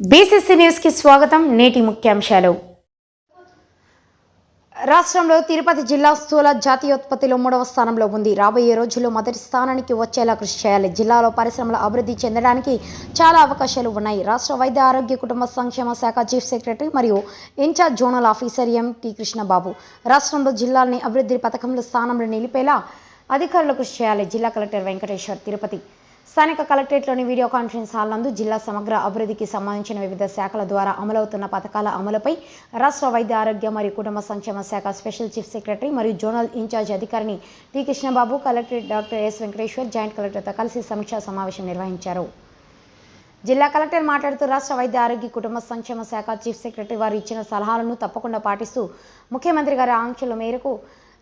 BCC న్యూస్కి స్వాగతం. నేటి ముఖ్యాంశాలు. రాష్ట్రంలో తిరుపతి జిల్లా స్థూల జాతీయోత్పత్తిలో మూడవ స్థానంలో ఉంది. రాబోయే రోజుల్లో మొదటి స్థానానికి వచ్చేలా కృషి చేయాలి. జిల్లాలో పరిశ్రమల అభివృద్ధి చెందడానికి చాలా అవకాశాలు ఉన్నాయి. రాష్ట్ర వైద్య ఆరోగ్య కుటుంబ సంక్షేమ శాఖ చీఫ్ సెక్రటరీ మరియు in-charge zonal officer M Krishnababu. రాష్ట్రంలో జిల్లాల్ని అభివృద్ధి పథకంలో స్థానంలో నిలిపేలా అధికారులు కృషి చేయాలి. జిల్లా కలెక్టర్ వెంకటేశ్వర్ తిరుపతి. స్థానిక కలెక్టరేట్లోని వీడియో కాన్ఫరెన్స్ హాల్ నందు జిల్లా సమగ్ర అభివృద్ధికి సంబంధించిన వివిధ శాఖల ద్వారా అమలవుతున్న పథకాల అమలుపై రాష్ట్ర వైద్య ఆరోగ్య మరియు కుటుంబ సంక్షేమ శాఖ స్పెషల్ చీఫ్ సెక్రటరీ మరియు జోనల్ ఇన్ఛార్జ్ అధికారిని T Krishnababu collectorate doctor S. Venkateshwar joint కలెక్టర్తో కలిసి సమీక్షా సమావేశం నిర్వహించారు. జిల్లా కలెక్టర్ మాట్లాడుతూ రాష్ట్ర వైద్య ఆరోగ్య కుటుంబ సంక్షేమ శాఖ చీఫ్ సెక్రటరీ వారు ఇచ్చిన సలహాలను తప్పకుండా పాటిస్తూ ముఖ్యమంత్రి గారి ఆంక్షల మేరకు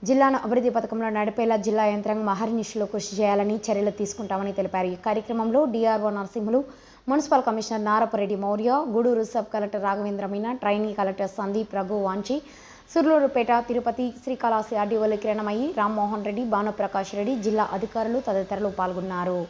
జిల్లాను అభివృద్ధి పథకంలో నడిపేలా జిల్లా యంత్రాంగం మహర్నిశలో కృషి చేయాలని చర్యలు తీసుకుంటామని తెలిపారు. ఈ కార్యక్రమంలో DRO Narasimhulu municipal commissioner Narapareddy Maurya Gudur sub collector Raghavendra Meena trainee collector Sandeep Raghuvanshi Sullurpeta Tirupati Srikalahasti ఆర్డీఓలు Kiranmayi Rammohan Reddy Bhanuprakash Reddy జిల్లా అధికారులు తదితరులు పాల్గొన్నారు.